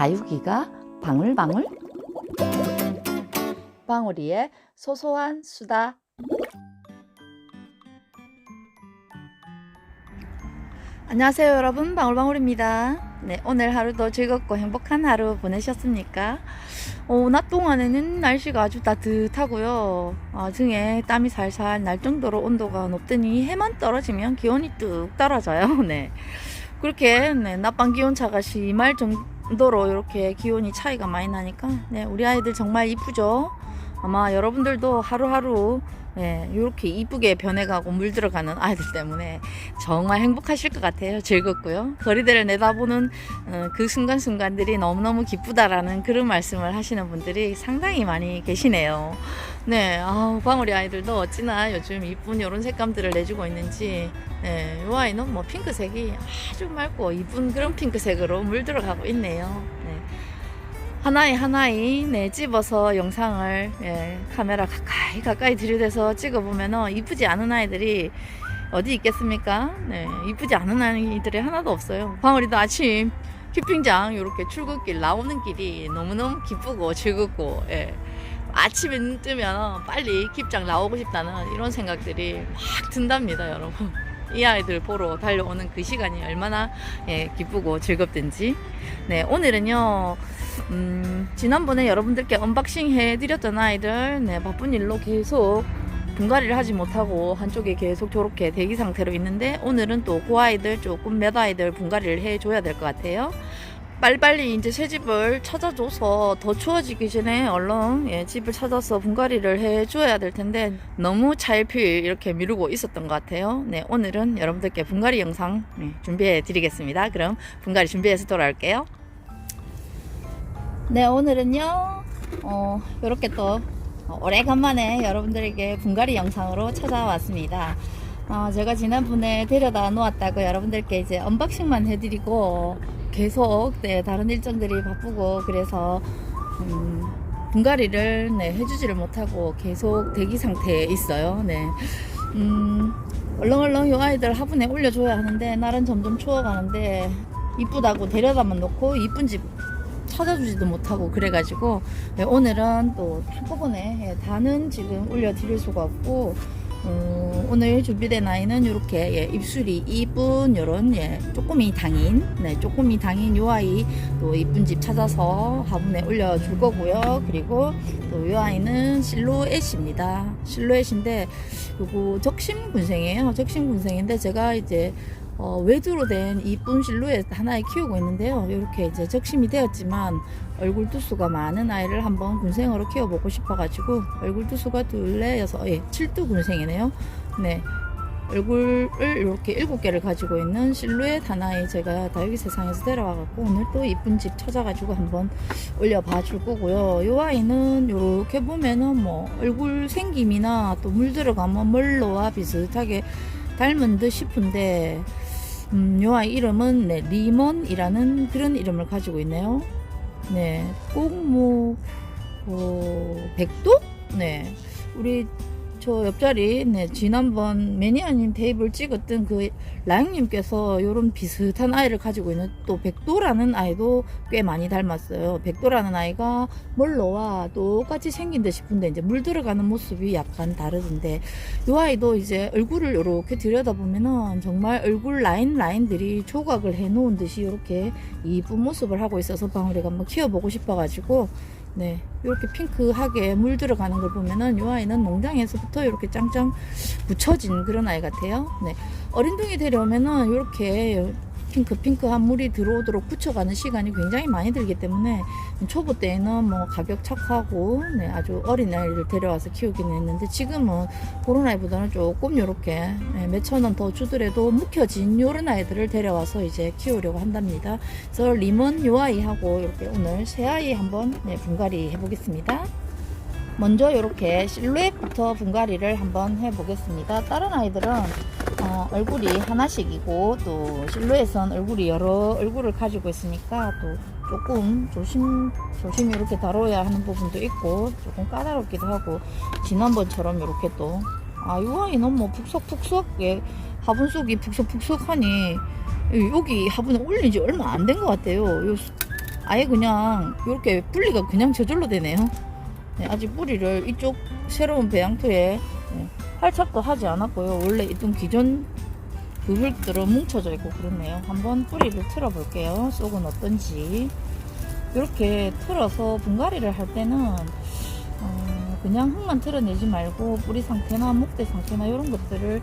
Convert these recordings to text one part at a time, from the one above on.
다육이가 방울방울? 방울이의 소소한 수다. 안녕하세요 여러분. 방울방울입니다. 네 오늘 하루도 즐겁고 행복한 하루 보내셨습니까? 어, 낮 동안에는 날씨가 아주 따뜻하고요. 아, 등에 땀이 살살 날 정도로 온도가 높더니 해만 떨어지면 기온이 뚝 떨어져요. 네. 그렇게 네, 낮밤 기온 차가 심할 정도 로 이렇게 기온이 차이가 많이 나니까 네, 우리 아이들 정말 이쁘죠? 아마 여러분들도 하루하루 예, 이렇게 이쁘게 변해가고 물들어가는 아이들 때문에 정말 행복하실 것 같아요. 즐겁고요. 거리대를 내다보는 어, 그 순간순간들이 너무너무 기쁘다라는 그런 말씀을 하시는 분들이 상당히 많이 계시네요. 네, 아우, 방울이 아이들도 어찌나 요즘 이쁜 이런 색감들을 내주고 있는지, 네, 이 아이는 뭐 핑크색이 아주 맑고 이쁜 그런 핑크색으로 물들어가고 있네요. 네. 하나에 하나에 네, 집어서 영상을 예, 카메라 가까이 가까이 들이대서 찍어보면 이쁘지 않은 아이들이 어디 있겠습니까? 네, 이쁘지 않은 아이들이 하나도 없어요. 방울이도 아침 키핑장 이렇게 출근길 나오는 길이 너무너무 기쁘고 즐겁고 예. 아침에 눈 뜨면 빨리 킵장 나오고 싶다는 이런 생각들이 막 든답니다, 여러분. 이 아이들 보러 달려오는 그 시간이 얼마나 예, 기쁘고 즐겁든지. 네, 오늘은요. 음, 지난번에 여러분들께 언박싱 해드렸던 아이들, 네, 바쁜 일로 계속 분갈이를 하지 못하고 한쪽에 계속 저렇게 대기 상태로 있는데 오늘은 또 그 아이들 조금 몇 아이들 분갈이를 해줘야 될 것 같아요. 빨리빨리 이제 새 집을 찾아줘서 더 추워지기 전에 얼른 예, 집을 찾아서 분갈이를 해줘야 될 텐데 너무 차일피 이렇게 미루고 있었던 것 같아요. 네, 오늘은 여러분들께 분갈이 영상 네, 준비해 드리겠습니다. 그럼 분갈이 준비해서 돌아올게요. 네, 오늘은요, 어, 이렇게 또 오래간만에 여러분들에게 분갈이 영상으로 찾아왔습니다. 어, 제가 지난번에 데려다 놓았다고 여러분들께 이제 언박싱만 해드리고 계속 네, 다른 일정들이 바쁘고 그래서 음, 분갈이를 네, 해주지를 못하고 계속 대기 상태에 있어요. 네. 음, 얼렁얼렁 요 아이들 화분에 올려줘야 하는데 날은 점점 추워가는데 이쁘다고 데려다만 놓고 이쁜 집 찾아주지도 못하고 그래가지고 네, 오늘은 또 한꺼번에 예, 다는 지금 올려드릴 수가 없고 어, 오늘 준비된 아이는 이렇게 예, 입술이 이쁜 요런 예, 쪼꼬미 당인. 네, 쪼꼬미 당인 요 아이 또 이쁜 집 찾아서 화분에 올려줄 거고요. 그리고 또 요 아이는 실루엣입니다. 실루엣인데 요거 적심 군생이에요. 적심 군생인데 제가 이제 어, 외두로 된 이쁜 실루엣 하나에 키우고 있는데요. 이렇게 이제 적심이 되었지만 얼굴 두수가 많은 아이를 한번 군생으로 키워보고 싶어가지고 얼굴 두수가 둘레 여섯 예, 칠두 군생이네요. 네. 얼굴을 이렇게 일곱 개를 가지고 있는 실루엣 하나에 제가 다육이 세상에서 데려와갖고 오늘 또 이쁜 집 찾아가지고 한번 올려봐 줄 거고요. 이 아이는 이렇게 보면은 뭐 얼굴 생김이나 또 물 들어가면 멀로와 비슷하게 닮은 듯 싶은데 음, 요 아이 이름은 네, 리먼이라는 그런 이름을 가지고 있네요. 네, 꼭뭐 어, 백도? 네, 우리 저 옆자리 네, 지난번 매니아님 테이블 찍었던 그 라영님께서 요런 비슷한 아이를 가지고 있는 또 백도라는 아이도 꽤 많이 닮았어요. 백도라는 아이가 멀로와 똑같이 생긴 듯 싶은데 이제 물 들어가는 모습이 약간 다르던데 요 아이도 이제 얼굴을 이렇게 들여다보면은 정말 얼굴 라인 라인들이 조각을 해 놓은 듯이 이렇게 이쁜 모습을 하고 있어서 방울이가 한번 키워보고 싶어가지고 네, 이렇게 핑크하게 물 들어가는 걸 보면은 이 아이는 농장에서부터 이렇게 짱짱 붙여진 그런 아이 같아요. 네, 어린둥이 데려오면은 이렇게 핑크 핑크한 물이 들어오도록 붙여가는 시간이 굉장히 많이 들기 때문에 초보 때에는 뭐 가격 착하고 네, 아주 어린 아이를 데려와서 키우기는 했는데 지금은 그런 아이보다는 조금 요렇게 네, 몇천 원 더 주더라도 묵혀진 요런 아이들을 데려와서 이제 키우려고 한답니다. 그래서 리먼 요 아이하고 이렇게 오늘 새 아이 한번 네, 분갈이 해보겠습니다. 먼저 이렇게 실루엣부터 분갈이를 한번 해보겠습니다. 다른 아이들은 어, 얼굴이 하나씩이고 또 실루엣은 얼굴이 여러 얼굴을 가지고 있으니까 또 조금 조심 조심히 이렇게 다뤄야 하는 부분도 있고 조금 까다롭기도 하고 지난번처럼 이렇게 또 아, 이 아이는 뭐 푹석푹석 예, 화분 속이 푹석푹석하니 여기 화분에 올린 지 얼마 안 된 것 같아요. 아예 그냥 이렇게 뿌리가 그냥 저절로 되네요. 네, 아직 뿌리를 이쪽 새로운 배양토에 네, 활착도 하지 않았고요. 원래 있던 기존 그 흙들은 뭉쳐져 있고 그렇네요. 한번 뿌리를 틀어 볼게요. 속은 어떤지. 이렇게 틀어서 분갈이를 할 때는 어, 그냥 흙만 틀어내지 말고 뿌리 상태나 목대 상태나 이런 것들을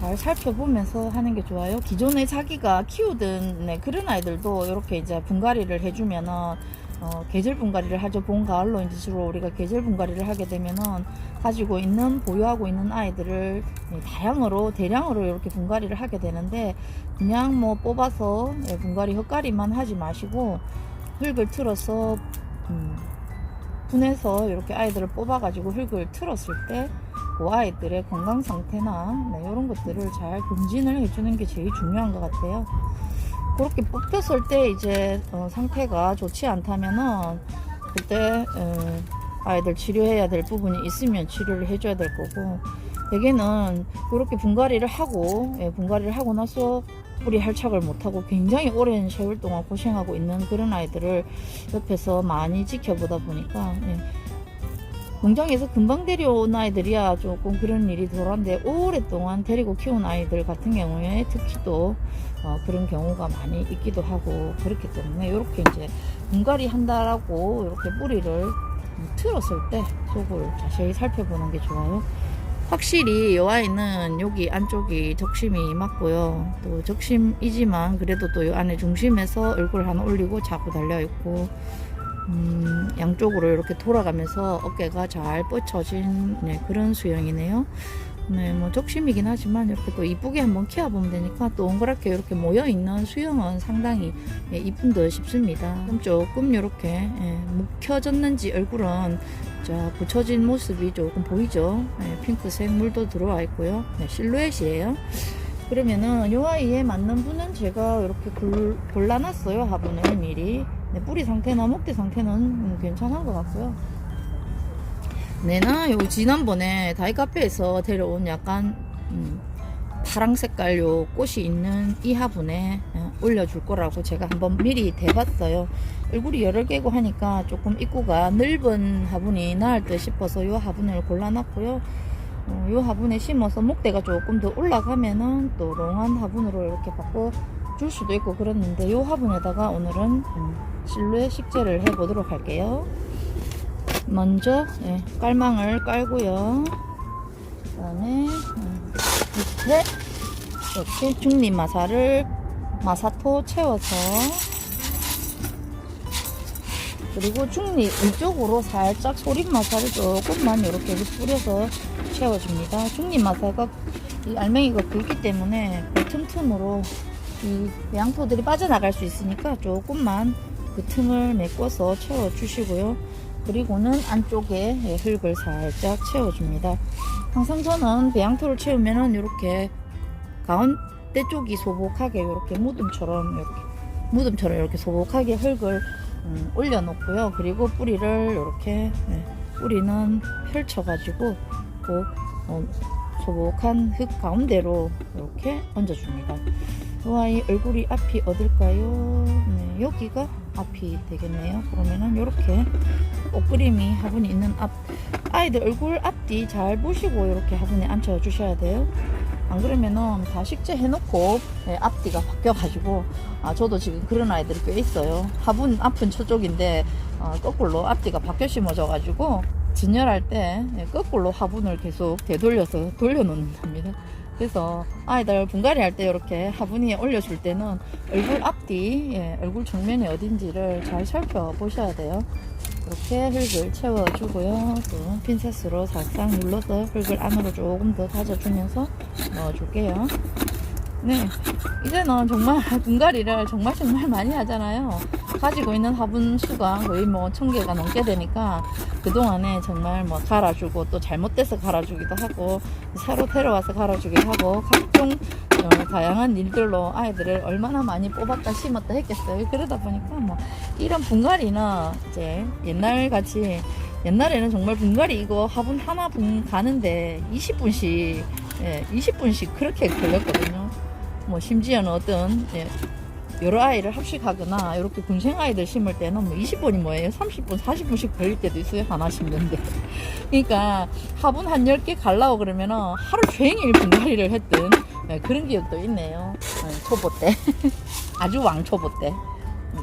잘 살펴보면서 하는 게 좋아요. 기존에 자기가 키우던 네, 그런 아이들도 이렇게 이제 분갈이를 해주면은 어, 계절 분갈이를 하죠. 봄, 가을로 이제 주로 우리가 계절 분갈이를 하게 되면은 가지고 있는 보유하고 있는 아이들을 예, 다양으로 대량으로 이렇게 분갈이를 하게 되는데 그냥 뭐 뽑아서 예, 분갈이 헛갈이만 하지 마시고 흙을 틀어서 음, 분해서 이렇게 아이들을 뽑아가지고 흙을 틀었을 때 그 아이들의 건강 상태나 네, 이런 것들을 잘 검진을 해주는 게 제일 중요한 것 같아요. 그렇게 뽑혔을 때 이제 어, 상태가 좋지 않다면은 그때 어, 아이들 치료해야 될 부분이 있으면 치료를 해줘야 될 거고 대개는 이렇게 분갈이를 하고 예, 분갈이를 하고 나서 뿌리 할착을 못하고 굉장히 오랜 세월 동안 고생하고 있는 그런 아이들을 옆에서 많이 지켜보다 보니까 예, 공장에서 금방 데려온 아이들이야 조금 그런 일이 덜한데 오랫동안 데리고 키운 아이들 같은 경우에 특히 또 어, 그런 경우가 많이 있기도 하고 그렇기 때문에 이렇게 이제 분갈이 한다라고 이렇게 뿌리를 음, 틀었을 때 속을 자세히 살펴보는 게 좋아요. 확실히 이 아이는 여기 안쪽이 적심이 맞고요. 또 적심이지만 그래도 또이 안에 중심에서 얼굴 하나 올리고 자꾸 달려 있고 음, 양쪽으로 이렇게 돌아가면서 어깨가 잘 뻗쳐진 네, 그런 수영이네요. 네, 뭐 적심이긴 하지만 이렇게 또 이쁘게 한번 키워보면 되니까 또 동그랗게 이렇게 모여 있는 수영은 상당히 예, 이쁜 듯 싶습니다. 그럼 조금 이렇게 예, 묵혀졌는지 얼굴은 자 붙여진 모습이 조금 보이죠? 예, 핑크색 물도 들어와 있고요. 네, 실루엣이에요. 그러면은 이 아이에 맞는 분은 제가 이렇게 골, 골라놨어요 화분을 미리. 네, 뿌리 상태나 목대 상태는 음, 괜찮은 것 같고요. 내나 요 지난번에 다이 카페에서 데려온 약간 음, 파랑 색깔 요 꽃이 있는 이 화분에 어, 올려줄 거라고 제가 한번 미리 대봤어요. 얼굴이 여러 개고 하니까 조금 입구가 넓은 화분이 나을 듯 싶어서 요 화분을 골라놨고요. 어, 요 화분에 심어서 목대가 조금 더 올라가면은 또 롱한 화분으로 이렇게 바꿔 줄 수도 있고 그랬는데 요 화분에다가 오늘은 음, 실루엣 식재를 해 보도록 할게요. 먼저 예, 깔망을 깔고요. 그 다음에 음, 밑에 이렇게 중립 마사를 마사토 채워서 그리고 중립 위쪽으로 살짝 소립 마사를 조금만 이렇게 뿌려서 채워줍니다. 중립 마사가 이 알맹이가 굵기 때문에 그 틈틈으로 이 양토들이 빠져나갈 수 있으니까 조금만 그 틈을 메꿔서 채워주시고요. 그리고는 안쪽에 예, 흙을 살짝 채워줍니다. 항상 저는 배양토를 채우면은 이렇게 가운데 쪽이 소복하게 이렇게 무덤처럼 이렇게 무덤처럼 이렇게 소복하게 흙을 음, 올려놓고요. 그리고 뿌리를 이렇게 예, 뿌리는 펼쳐가지고 그 어, 소복한 흙 가운데로 이렇게 얹어줍니다. 이 아이 얼굴이 앞이 어딜까요? 네, 여기가 앞이 되겠네요. 그러면은 이렇게 옷그림이 화분이 있는 앞 아이들 얼굴 앞뒤 잘 보시고 이렇게 화분에 앉혀 주셔야 돼요. 안 그러면은 다 식재 해놓고 네, 앞뒤가 바뀌어가지고 아 저도 지금 그런 아이들이 꽤 있어요. 화분 앞은 저쪽인데 어, 거꾸로 앞뒤가 바뀌어 심어져가지고 진열할 때 네, 거꾸로 화분을 계속 되돌려서 돌려놓는답니다. 그래서 아이들 분갈이 할 때 이렇게 화분위에 올려줄 때는 얼굴 앞뒤, 예, 얼굴 정면이 어딘지를 잘 살펴보셔야 돼요. 이렇게 흙을 채워주고요. 또 핀셋으로 살짝 눌러서 흙을 안으로 조금 더 다져주면서 넣어줄게요. 네, 이제는 정말 분갈이를 정말 정말 많이 하잖아요. 가지고 있는 화분 수가 거의 뭐 천 개가 넘게 되니까 그동안에 정말 뭐 갈아주고 또 잘못돼서 갈아주기도 하고 새로 데려와서 갈아주기도 하고 각종 어, 다양한 일들로 아이들을 얼마나 많이 뽑았다 심었다 했겠어요. 그러다 보니까 뭐 이런 분갈이는 이제 옛날 같이 옛날에는 정말 분갈이 이거 화분 하나 분 가는데 20분씩 예, 20분씩 그렇게 걸렸거든요. 뭐 심지어는 어떤 예, 여러 아이를 합식하거나 이렇게 군생 아이들 심을 때는 뭐 20분이 뭐예요? 30분, 40분씩 걸릴 때도 있어요. 하나 심는데. 그러니까 화분 한 10개 갈라고 그러면은 하루 종일 분갈이를 했던 네, 그런 기억도 있네요. 네, 초보 때. 아주 왕초보 때. 음.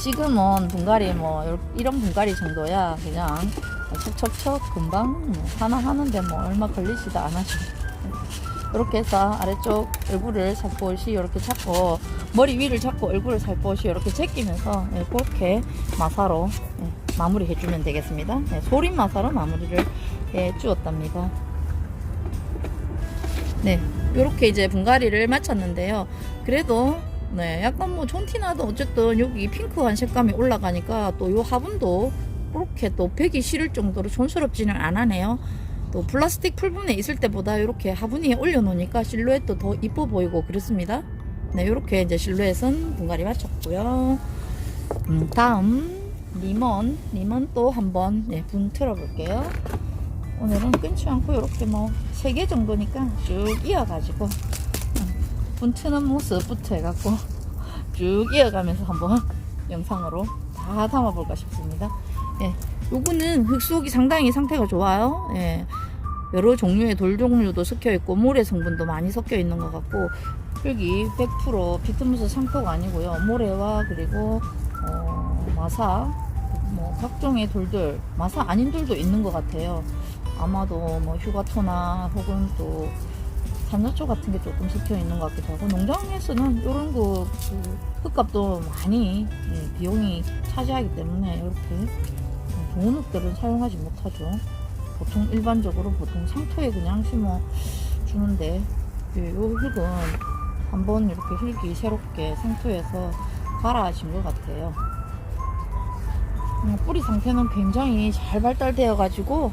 지금은 분갈이 뭐 이런 분갈이 정도야 그냥 척척척 금방 뭐 하나 하는데 뭐 얼마 걸리지도 않아서 이렇게 해서 아래쪽 얼굴을 살포시 이렇게 잡고 머리 위를 잡고 얼굴을 살포시 이렇게 제끼면서 예, 그렇게 마사로 예, 마무리 해주면 되겠습니다. 예, 소림 마사로 마무리를 해 주었답니다. 네, 이렇게 이제 분갈이를 마쳤는데요. 그래도 네, 약간 뭐 촌티나도 어쨌든 여기 핑크한 색감이 올라가니까 또요 화분도 그렇게 또 배기 싫을 정도로 촌스럽지는 않아네요. 또 플라스틱 풀분에 있을 때보다 이렇게 화분 위에 올려놓으니까 실루엣도 더 이뻐 보이고 그렇습니다. 네, 이렇게 이제 실루엣은 분갈이 마쳤고요. 음, 다음 리몬, 리몬 또 한번 네, 분 틀어볼게요. 오늘은 끊지 않고 이렇게 뭐세개 정도니까 쭉 이어가지고 음, 분 트는 모습부터 해갖고 쭉 이어가면서 한번 영상으로 다 담아볼까 싶습니다. 예, 요거는 흙속이 상당히 상태가 좋아요. 예, 여러 종류의 돌 종류도 섞여 있고 모래 성분도 많이 섞여 있는 것 같고 흙이 100% 비트무스 상토가 아니고요. 모래와 그리고 어, 마사 뭐 각종의 돌들 마사 아닌 돌도 있는 것 같아요. 아마도 뭐 휴가토나 혹은 또 산자초 같은 게 조금 섞여 있는 것 같기도 하고 농장에서는 이런 거 그, 흙값도 많이 예, 비용이 차지하기 때문에 이렇게 좋은 흙들은 사용하지 못하죠. 보통 일반적으로 보통 상토에 그냥 심어 주는데 이 흙은 한번 이렇게 흙이 새롭게 상토에서 갈아진 것 같아요. 음, 뿌리 상태는 굉장히 잘 발달되어 가지고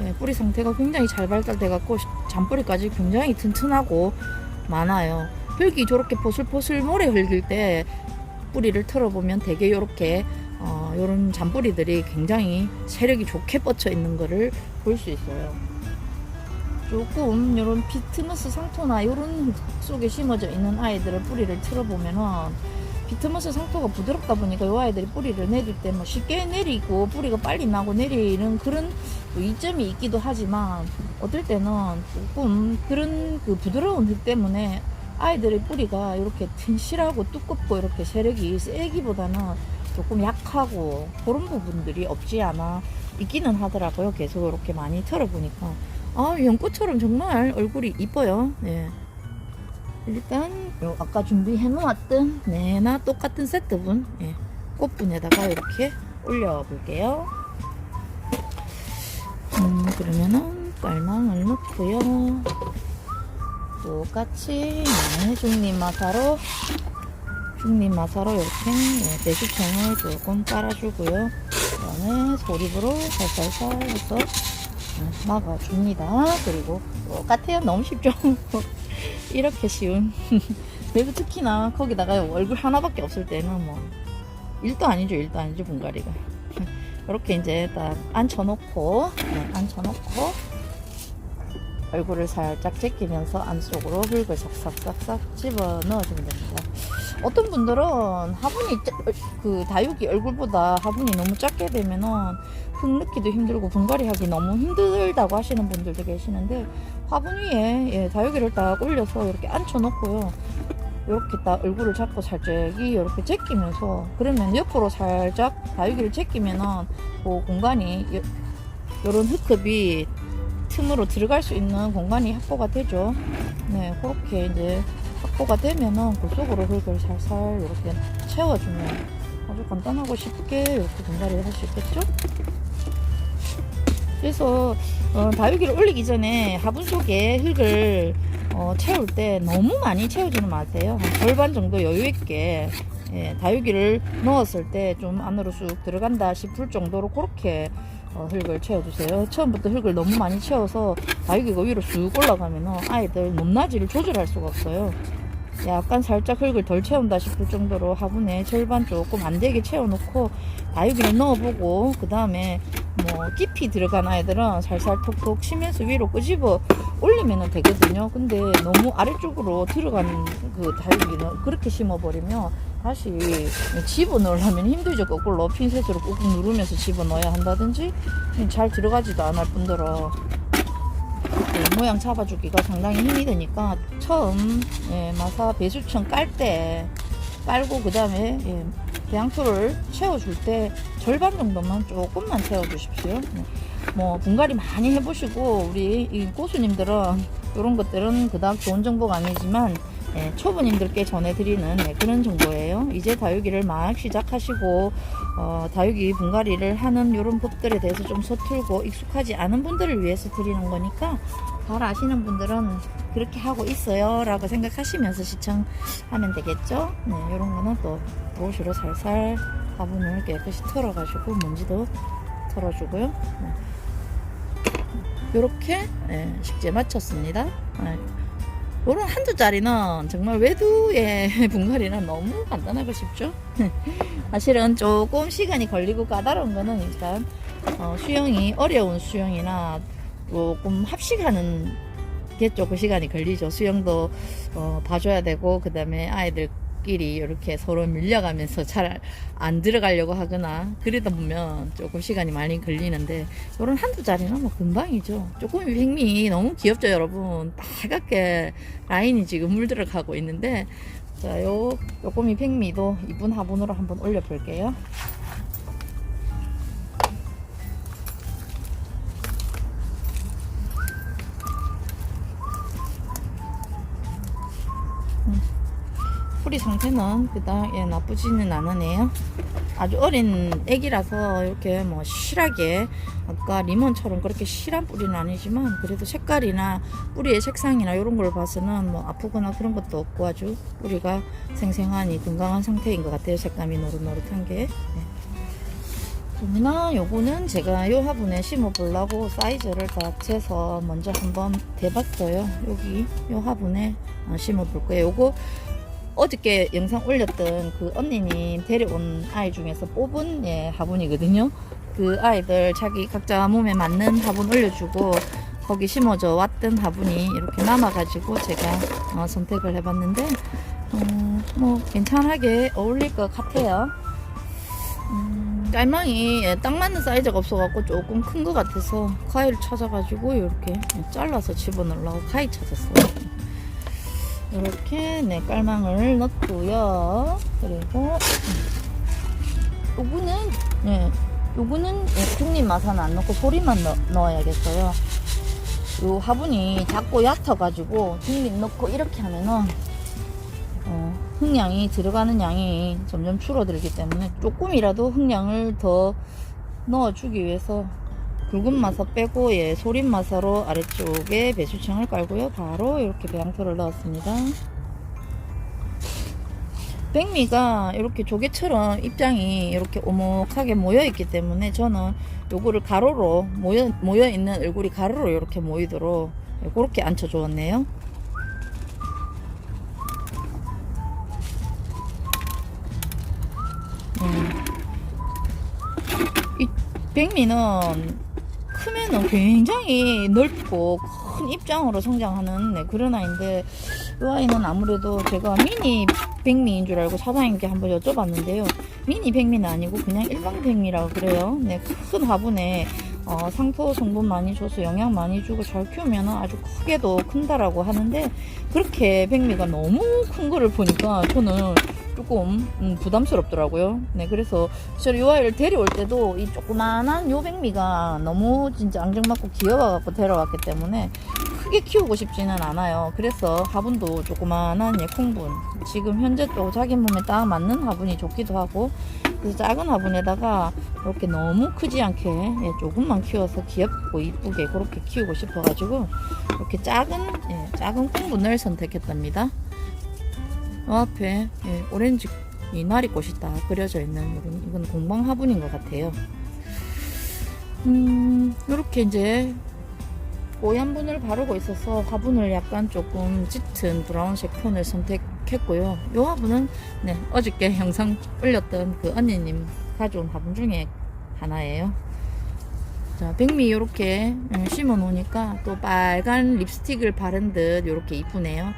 예, 뿌리 상태가 굉장히 잘 발달돼 갖고 잔뿌리까지 굉장히 튼튼하고 많아요. 흙이 저렇게 포슬포슬 모래 흙일 때 뿌리를 털어보면 되게 이렇게 어, 이런 잔뿌리들이 굉장히 세력이 좋게 뻗쳐 있는 거를 볼수 있어요. 조금 이런 비트머스 상토나 이런 흙 속에 심어져 있는 아이들의 뿌리를 틀어보면은 비트머스 상토가 부드럽다 보니까 이 아이들이 뿌리를 내릴 때 뭐 쉽게 내리고 뿌리가 빨리 나고 내리는 그런 또 이점이 있기도 하지만 어떨 때는 조금 그런 그 부드러운 흙 때문에 아이들의 뿌리가 이렇게 튼실하고 두껍고 이렇게 세력이 세기보다는 조금 약하고 그런 부분들이 없지 않아 있기는 하더라고요. 계속 이렇게 많이 털어보니까 아 연꽃처럼 정말 얼굴이 이뻐요. 네. 일단 요 아까 준비해 놓았던 네나 똑같은 세트분 예, 꽃분에다가 이렇게 올려 볼게요. 음 그러면은 깔망을 넣고요. 똑같이 네, 중립 마사로 중립 마사로 이렇게 예, 내수청을 조금 깔아주고요. 그다음에 소립으로 살살살 해서 예, 막아줍니다. 그리고 똑같아요. 너무 쉽죠? 이렇게 쉬운. 그리고 특히나 거기다가 얼굴 하나밖에 없을 때는 뭐 일도 아니죠, 일도 아니죠, 분갈이가. 이렇게 이제 딱 앉혀놓고, 네, 앉혀놓고 얼굴을 살짝 제끼면서 안쪽으로 흙을 싹싹싹싹 집어 넣어주면 됩니다. 어떤 분들은 화분이 짜- 그 다육이 얼굴보다 화분이 너무 작게 되면은 흙 넣기도 힘들고 분갈이 하기 너무 힘들다고 하시는 분들도 계시는데 화분 위에 예, 다육이를 딱 올려서 이렇게 앉혀놓고요. 이렇게 딱 얼굴을 잡고 살짝 이렇게 제끼면서 그러면 옆으로 살짝 다육이를 제끼면은 그 공간이 요, 요런 흙급이 틈으로 들어갈 수 있는 공간이 확보가 되죠. 네, 그렇게 이제 확보가 되면은 그 속으로 흙을 살살 이렇게 채워주면 아주 간단하고 쉽게 이렇게 분갈이를 할 수 있겠죠? 그래서 어, 다육이를 올리기 전에 화분 속에 흙을 어, 채울 때 너무 많이 채우지는 마세요. 한 절반 정도 여유 있게 예, 다육이를 넣었을 때 좀 안으로 쑥 들어간다 싶을 정도로 그렇게 어, 흙을 채워주세요. 처음부터 흙을 너무 많이 채워서 다육이가 위로 쑥 올라가면 아이들 높낮이를 조절할 수가 없어요. 약간 살짝 흙을 덜 채운다 싶을 정도로 화분에 절반 조금 안 되게 채워놓고 다육이를 넣어보고 그 다음에 뭐 깊이 들어간 아이들은 살살 톡톡 치면서 위로 끄집어 올리면 되거든요. 근데 너무 아래쪽으로 들어간 그 다육이는 그렇게 심어버리면 다시 집어 넣으려면 힘들죠. 거꾸로 핀셋으로 꾹꾹 누르면서 집어 넣어야 한다든지 잘 들어가지도 않을 뿐더러 그 모양 잡아주기가 상당히 힘이 드니까 처음 예, 마사 배수청 깔때 깔고 그 다음에 예, 배양토를 채워줄 때 절반 정도만 조금만 채워주십시오. 네. 뭐 분갈이 많이 해보시고 우리 이 고수님들은 이런 것들은 그닥 좋은 정보가 아니지만 예, 초보님들께 전해드리는 네, 그런 정보예요. 이제 다육이를 막 시작하시고 어, 다육이 분갈이를 하는 이런 법들에 대해서 좀 서툴고 익숙하지 않은 분들을 위해서 드리는 거니까 잘 아시는 분들은 그렇게 하고 있어요 라고 생각하시면서 시청하면 되겠죠. 네, 이런 거는 또 브러쉬로 살살 화분을 깨끗이 털어가지고 먼지도 털어주고요. 이렇게 네, 식재 마쳤습니다. 네. 요런 한두 짜리는 정말 외두의 분갈이는 너무 간단하고 쉽죠. 사실은 조금 시간이 걸리고 까다로운 거는 일단 어, 수영이 어려운 수영이나 조금 합식하는 게 조금 시간이 걸리죠. 수영도 어, 봐줘야 되고 그 다음에 아이들 끼리 이렇게 서로 밀려가면서 잘 안 들어가려고 하거나 그러다 보면 조금 시간이 많이 걸리는데 이런 한두 자리는 뭐 금방이죠. 조금 백미 너무 귀엽죠, 여러분. 빨갛게 라인이 지금 물들어가고 있는데 자, 요 요꼬미 백미도 이분 화분으로 한번 올려볼게요. 뿌리 상태는 그닥 예, 나쁘지는 않으네요. 아주 어린 애기라서 이렇게 뭐 실하게 아까 리몬처럼 그렇게 실한 뿌리는 아니지만 그래도 색깔이나 뿌리의 색상이나 이런 걸 봐서는 뭐 아프거나 그런 것도 없고 아주 뿌리가 생생하니 건강한 상태인 것 같아요. 색감이 노릇노릇한 게. 네. 그러나 요거는 제가 요 화분에 심어 보려고 사이즈를 다 재서 먼저 한번 대봤어요. 여기 요 화분에 어, 심어 볼 거예요. 요거 어저께 영상 올렸던 그 언니님 데려온 아이 중에서 뽑은 예, 화분이거든요. 그 아이들 자기 각자 몸에 맞는 화분 올려주고 거기 심어져 왔던 화분이 이렇게 남아가지고 제가 어, 선택을 해봤는데 어, 뭐 괜찮하게 어울릴 것 같아요. 음, 깔망이 예, 딱 맞는 사이즈가 없어갖고 조금 큰 것 같아서 가위를 찾아가지고 이렇게 잘라서 집어넣으려고 가위 찾았어요. 이렇게 네 깔망을 넣고요. 그리고 음, 요거는 네 요거는 예, 중립 마사는 안 넣고 소리만 넣, 넣어야겠어요. 요 화분이 작고 얕아가지고 중립 넣고 이렇게 하면은 어, 흙량이 들어가는 양이 점점 줄어들기 때문에 조금이라도 흙량을 더 넣어주기 위해서 굵은 마사 빼고 예, 소린 마사로 아래쪽에 배수청을 깔고요. 바로 이렇게 배양토를 넣었습니다. 백미가 이렇게 조개처럼 입장이 이렇게 오목하게 모여 있기 때문에 저는 요거를 가로로 모여, 모여 있는 얼굴이 가로로 이렇게 모이도록 그렇게 앉혀 주었네요. 음. 이 백미는 크면은 굉장히 넓고 큰 입장으로 성장하는 네, 그런 아이인데 이 아이는 아무래도 제가 미니 백미인 줄 알고 사장님께 한번 여쭤봤는데요. 미니 백미는 아니고 그냥 일반 백미라고 그래요. 네, 큰 화분에 어, 상토 성분 많이 줘서 영양 많이 주고 잘 키우면 아주 크게도 큰다라고 하는데 그렇게 백미가 너무 큰 거를 보니까 저는 조금 음, 부담스럽더라고요. 네, 그래서 저이 아이를 데려올 때도 이 조그만한 요 백미가 너무 진짜 앙증맞고 귀여워갖고 데려왔기 때문에 크게 키우고 싶지는 않아요. 그래서 화분도 조그만한 예, 콩분. 지금 현재 또 자기 몸에 딱 맞는 화분이 좋기도 하고 그래서 작은 화분에다가 이렇게 너무 크지 않게 예, 조금만 키워서 귀엽고 이쁘게 그렇게 키우고 싶어가지고 이렇게 작은 예, 작은 콩분을 선택했답니다. 요 앞에 예, 오렌지 이 나리꽃이 딱 그려져 있는 이건, 이건 공방 화분인 것 같아요. 음, 이렇게 이제 뽀얀 분을 바르고 있어서 화분을 약간 조금 짙은 브라운색 톤을 선택했고요. 이 화분은 네, 어저께 영상 올렸던 그 언니님 가져온 화분 중에 하나예요. 자, 백미 요렇게 음, 심어 놓으니까 또 빨간 립스틱을 바른 듯 요렇게 이쁘네요.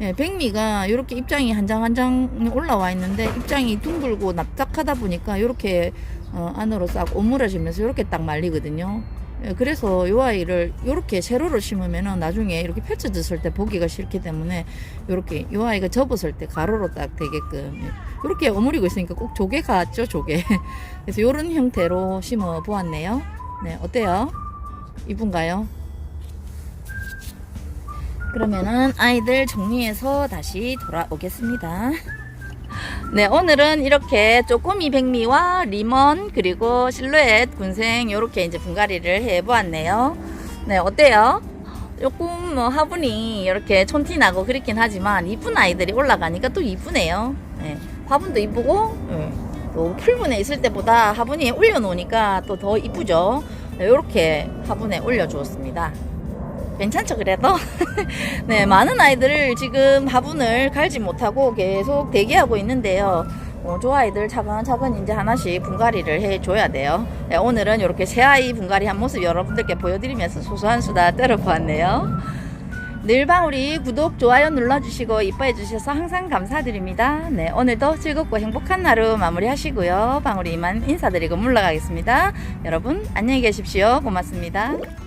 예, 백미가 요렇게 입장이 한장 한 장 올라와 있는데 입장이 둥글고 납작하다 보니까 요렇게 어, 안으로 싹 오므라지면서 요렇게 딱 말리거든요. 예, 그래서 요 아이를 요렇게 세로로 심으면은 나중에 이렇게 펼쳐졌을 때 보기가 싫기 때문에 요렇게 요 아이가 접었을 때 가로로 딱 되게끔 예, 요렇게 오므리고 있으니까 꼭 조개 같죠 조개. 그래서 요런 형태로 심어 보았네요. 네 어때요? 이쁜가요 그러면은 아이들 정리해서 다시 돌아오겠습니다 네, 오늘은 이렇게 쪼꼬미 백미와 리먼 그리고 실루엣 군생 이렇게 이제 분갈이를 해 보았네요. 네, 어때요? 조금 뭐 화분이 이렇게 촌티 나고 그렇긴 하지만 이쁜 아이들이 올라가니까 또 이쁘네요. 네, 화분도 이쁘고 네, 또 풀분에 있을 때보다 화분에 올려놓으니까 또 더 이쁘죠. 네, 이렇게 화분에 올려주었습니다. 괜찮죠 그래도? 네 많은 아이들을 지금 화분을 갈지 못하고 계속 대기하고 있는데요. 어, 저 아이들 차근차근 이제 하나씩 분갈이를 해줘야 돼요. 네, 오늘은 이렇게 새 아이 분갈이 한 모습 여러분들께 보여드리면서 소소한 수다 떨어보았네요. 늘방울이 구독 좋아요 눌러주시고 이뻐해 주셔서 항상 감사드립니다. 네 오늘도 즐겁고 행복한 하루 마무리 하시고요. 방울이 이만 인사드리고 물러가겠습니다. 여러분 안녕히 계십시오. 고맙습니다